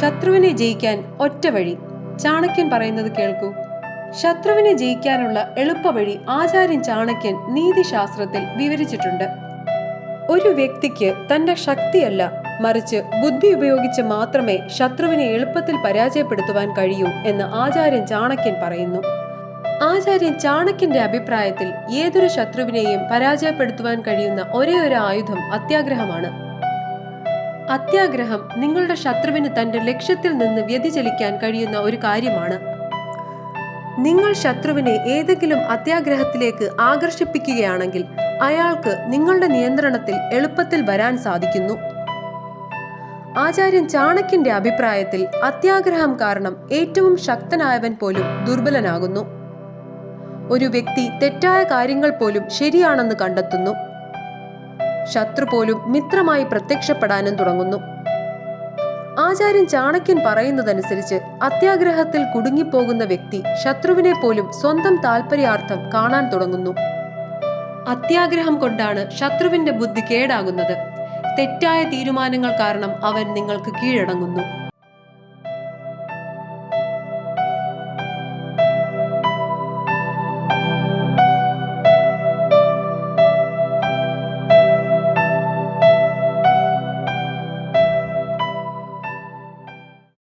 ശത്രുവിനെ ജയിക്കാൻ ഒറ്റ വഴി. ചാണക്യൻ പറയുന്നത് കേൾക്കൂ. ശത്രുവിനെ ജയിക്കാനുള്ള എളുപ്പവഴി ആചാര്യൻ ചാണക്യൻ നീതിശാസ്ത്രത്തിൽ വിവരിച്ചിട്ടുണ്ട്. ഒരു വ്യക്തിക്ക് തന്റെ ശക്തിയല്ല മറിച്ച് ബുദ്ധി ഉപയോഗിച്ച് മാത്രമേ ശത്രുവിനെ എളുപ്പത്തിൽ പരാജയപ്പെടുത്തുവാൻ കഴിയൂ എന്ന് ആചാര്യൻ ചാണക്യൻ പറയുന്നു. ആചാര്യൻ ചാണക്യന്റെ അഭിപ്രായത്തിൽ ഏതൊരു ശത്രുവിനെയും പരാജയപ്പെടുത്തുവാൻ കഴിയുന്ന ഒരേ ഒരു ആയുധം അത്യാഗ്രഹമാണ്. അത്യാഗ്രഹം നിങ്ങളുടെ ശത്രുവിന് തന്റെ ലക്ഷ്യത്തിൽ നിന്ന് വ്യതിചലിക്കാൻ കഴിയുന്ന ഒരു കാര്യമാണ്. നിങ്ങൾ ശത്രുവിനെ ഏതെങ്കിലും അത്യാഗ്രഹത്തിലേക്ക് ആകർഷിപ്പിക്കുകയാണെങ്കിൽ അയാൾക്ക് നിങ്ങളുടെ നിയന്ത്രണത്തിൽ എളുപ്പത്തിൽ വരാൻ സാധിക്കുന്നു. ആചാര്യൻ ചാണക്യന്റെ അഭിപ്രായത്തിൽ അത്യാഗ്രഹം കാരണം ഏറ്റവും ശക്തനായവൻ പോലും ദുർബലനാകുന്നു. ഒരു വ്യക്തി തെറ്റായ കാര്യങ്ങൾ പോലും ശരിയാണെന്ന് കണ്ടെത്തുന്നു. ശത്രു പോലും മിത്രമായി പ്രത്യക്ഷപ്പെടാനും തുടങ്ങുന്നു. ആചാര്യൻ ചാണക്യൻ പറയുന്നതനുസരിച്ച് അത്യാഗ്രഹത്തിൽ കുടുങ്ങിപ്പോകുന്ന വ്യക്തി ശത്രുവിനെ പോലും സ്വന്തം താല്പര്യാർത്ഥം കാണാൻ തുടങ്ങുന്നു. അത്യാഗ്രഹം കൊണ്ടാണ് ശത്രുവിന്റെ ബുദ്ധി കേടാകുന്നത്. തെറ്റായ തീരുമാനങ്ങൾ കാരണം അവൻ നിങ്ങൾക്ക് കീഴടങ്ങുന്നു.